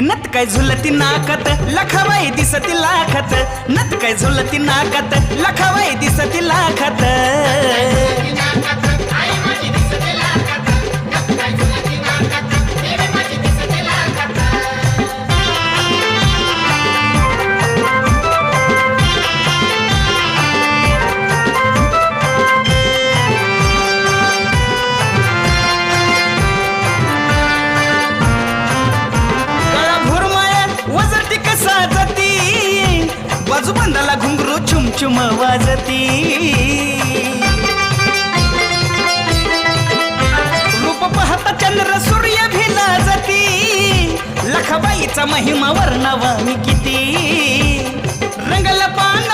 नत काय झुलती नाकत? लखाबाई दिसती लाखत. नत काय झुलती नाकत? लखावाई दिसती लाखत. साजती. बाजूबंदाला घुंगरू छुमछुम वाजती. रूप पाहता चंद्र सूर्य भिला जाती लखाबाईचा महिमा वर्णावा मी